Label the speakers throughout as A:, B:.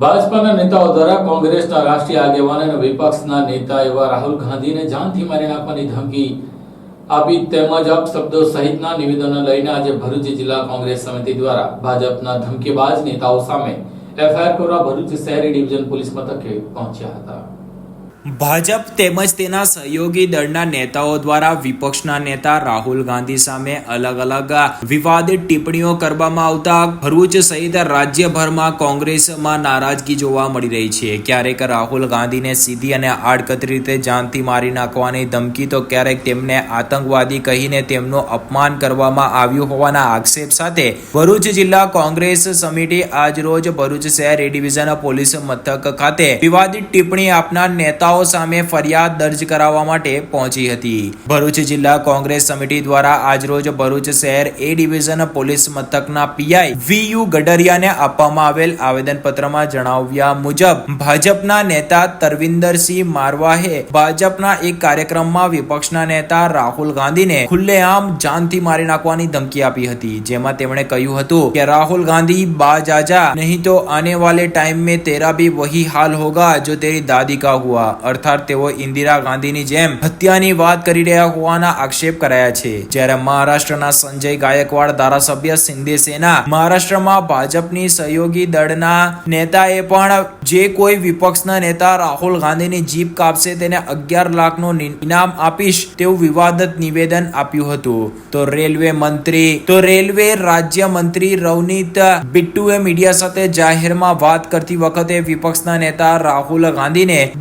A: ભાજપાના નેતાઓ દ્વારા કોંગ્રેસના રાષ્ટ્રીય આગેવાન અને વિપક્ષના નેતા એવા રાહુલ ગાંધીને જાનથી મારી નાખવાની ધમકી આપી તેમજ અપશબ્દો સહિતના નિવેદનો લઈને આજે ભરૂચ જિલ્લા કોંગ્રેસ સમિતિ દ્વારા ભાજપના ધમકીબાજ નેતાઓ સામે એફઆઈઆર કરવા ભરૂચ શહેરી ડિવિઝન પોલીસ મથકે પહોંચ્યા હતા.
B: ભાજપ તેમજ તેના સહયોગી દળના નેતાઓ દ્વારા વિપક્ષના નેતા રાહુલ ગાંધી સામે અલગ અલગ વિવાદિત ટિપ્પણીઓ કરવામાં આવતા ભરૂચ સહિત રાજ્યભરમાં કોંગ્રેસમાં નારાજગી જોવા મળી રહી છે. ક્યારેક રાહુલ ગાંધીને સીધી અને આડકતરી રીતે જાનથી મારી નાખવાની ધમકી તો ક્યારેક તેમને આતંકવાદી કહીને તેમનું અપમાન કરવામાં આવ્યું હોવાના આક્ષેપ સાથે ભરૂચ જિલ્લા કોંગ્રેસ સમિતિ આજરોજ ભરૂચ શહેર એ ડિવિઝન પોલીસ મથક ખાતે વિવાદિત ટિપ્પણી આપનાર નેતાઓ સામે ફરિયાદ દર્જ કરાવવા માટે પહોંચી હતી. ભરૂચ જિલ્લા કોંગ્રેસ સમિતિ દ્વારા આજરોજ ભરૂચ શહેર એ ડિવિઝન પોલીસ મથકના પીઆઈ વીયુ ગડરિયાને આપવામાં આવેલ આવેદનપત્રમાં જણાવ્યા મુજબ, ભાજપના નેતા તરવિંદરસિંહ મારવાહે ભાજપના એક કાર્યક્રમમાં વિપક્ષના નેતા રાહુલ ગાંધીને ખુલ્લેઆમ જાનથી મારી નાખવાની ધમકી આપી હતી. જેમાં તેમણે કહ્યું હતું કે, રાહુલ ગાંધી बाज आजा नहीं तो आने वाले टाइम में तेरा भी वही हाल होगा जो तेरी दादी का हुआ અર્થાત તેઓ ઇન્દિરા ગાંધીની જેમ હત્યાની વાત કરી રહ્યા હોવાના આક્ષેપ કરાયા છે. જ્યારે મહારાષ્ટ્રના સંજય ગાયકવાડ ધારાસભ્ય શિંદે સેના મહારાષ્ટ્રમાં ભાજપની સહયોગી દળના નેતાએ પણ જે કોઈ વિપક્ષના નેતા રાહુલ ગાંધીની જીપ કાપશે તેને અગિયાર લાખનું ઇનામ આપીશ તેવું વિવાદત નિવેદન આપ્યું હતું. તો રેલવે મંત્રી, તો રેલવે રાજ્ય મંત્રી રવનીત બિટ્ટુએ મીડિયા સાથે જાહેરમાં વાત કરતી વખતે વિપક્ષના નેતા રાહુલ ગાંધીને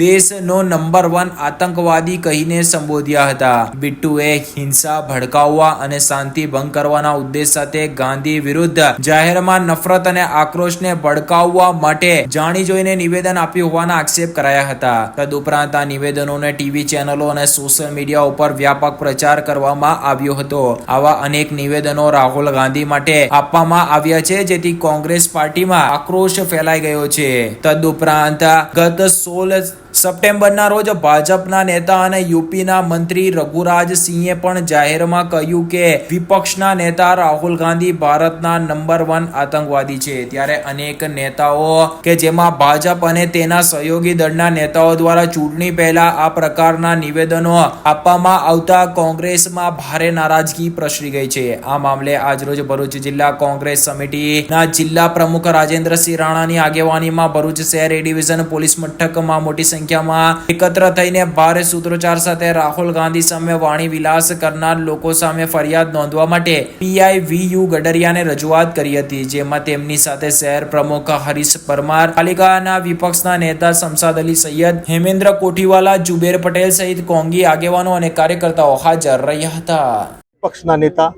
B: દેશનો નંબર વન આતંકવાદી કહીને સંબોધ્યા હતા. બિટ્ટુએ હિંસા, ભડકાવવા અને શાંતિ ભંગ કરવાના ઉદ્દેશ સાથે ગાંધી વિરુદ્ધ જાહેરમાં નફરત અને આક્રોશને ભડકાવવા માટે જાણી જોઈને નિવેદન આપ્યું હોવાના આક્ષેપ કરાયા હતા. તદુપરાંત આ નિવેદનોને ટીવી ચેનલો અને સોશિયલ મીડિયા ઉપર વ્યાપક પ્રચાર કરવામાં આવ્યો હતો. આવા અનેક નિવેદનો રાહુલ ગાંધી માટે આપવામાં આવ્યા છે, જેથી કોંગ્રેસ પાર્ટીમાં આક્રોશ ફેલાઈ ગયો છે. તદુપરાંત ગત સોળ સપ્ટેમ્બરના રોજ ભાજપના નેતા અને યુપીના મંત્રી રઘુરાજ સિંહે પણ જાહેરમાં કહ્યું કે વિપક્ષના નેતા રાહુલ ગાંધી ભારતના નંબર વન આતંકવાદી છે. ત્યારે અનેક નેતાઓ કે જેમાં ભાજપ અને તેના સહયોગી દળના નેતાઓ દ્વારા ચૂંટણી પહેલા આ પ્રકારના નિવેદનો આપવામાં આવતા કોંગ્રેસમાં ભારે નારાજગી પ્રસરી ગઈ છે. આ મામલે આજરોજ ભરૂચ જિલ્લા કોંગ્રેસ સમિતિના જિલ્લા પ્રમુખ રાજેન્દ્રસિંહ રાણાની આગેવાનીમાં ભરૂચ શહેર એ ડિવિઝન પોલીસ મથકમાં મોટી સંખ્યામાં એકત્ર થઈને ભારે સૂત્રોચ્ચાર સાથે રાહુલ ગાંધી સામે વાણી વિલાસ કરનાર લોકો સામે ફરિયાદ નોંધવા માટે પીઆઈ વી યુ ગડરિયાને રજૂઆત કરી હતી, જેમાં તેમની સાથે શહેર પ્રમુખ હરીશ પરમાર, પાલિકાના વિપક્ષના નેતા શમસાદ અલી સૈયદ, હેમેન્દ્ર કોઠીવાલા, જુબેર પટેલ સહિત કોંગી આગેવાનો અને કાર્યકર્તાઓ હાજર રહ્યા હતા.
C: પક્ષના નેતા,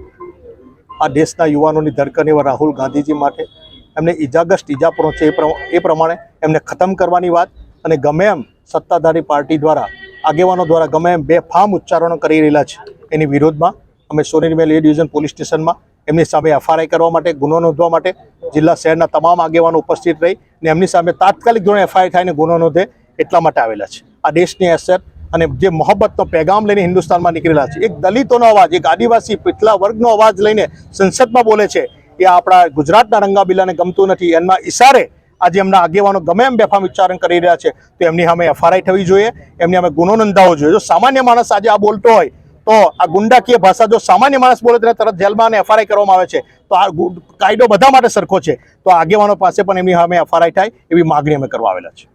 C: આ દેશના યુવાનોની ધડકન એવા રાહુલ ગાંધીજી માટે એમને ઇજાગ્રસ્ત ઇજા પહોંચે એ પ્રમા- એ પ્રમાણે એમને ખતમ કરવાની વાત અને ગમે એમ સત્તાધારી પાર્ટી દ્વારા, આગેવાનો દ્વારા ગમે એમ બે ફામ ઉચ્ચારણો કરી રહેલા છે. એની વિરોધમાં અમે સોનેરીમેલ એ ડિવિઝન પોલીસ સ્ટેશનમાં એમની સામે એફઆરઆઈ કરવા માટે, ગુનો નોંધવા માટે જિલ્લા શહેરના તમામ આગેવાનો ઉપસ્થિત રહી ને એમની સામે તાત્કાલિક ધોરણે એફઆઈઆર થઈને ગુનો નોંધે એટલા માટે આવેલા છે. આ દેશની અસર અને જે મોહબ્બતનો પેગામ લઈને હિન્દુસ્તાનમાં નીકળેલા છે. એક દલિતોનો અવાજ, એક આદિવાસી પિછલા વર્ગનો અવાજ લઈને સંસદમાં બોલે છે, એ આપણા ગુજરાતના રંગાબીલાને ગમતું નથી. એમના ઈશારે આજે એમના આગેવાનો ગમે એમ બેફામ ઉચ્ચારણ કરી રહ્યા છે, તો એમની સામે એફઆરઆઈ થવી જોઈએ, એમની સામે ગુનો નોંધાવવો જોઈએ. જો સામાન્ય માણસ આજે આ બોલતો હોય, તો આ ગુંડાકીય ભાષા જો સામાન્ય માણસ બોલે તેને તરત જેલમાં અને એફઆરઆઈ કરવામાં આવે છે. તો આ કાયદો બધા માટે સરખો છે. તો આગેવાનો પાસે પણ એમની સામે એફઆરઆઈ થાય એવી માગણી અમે કરવા આવેલા છે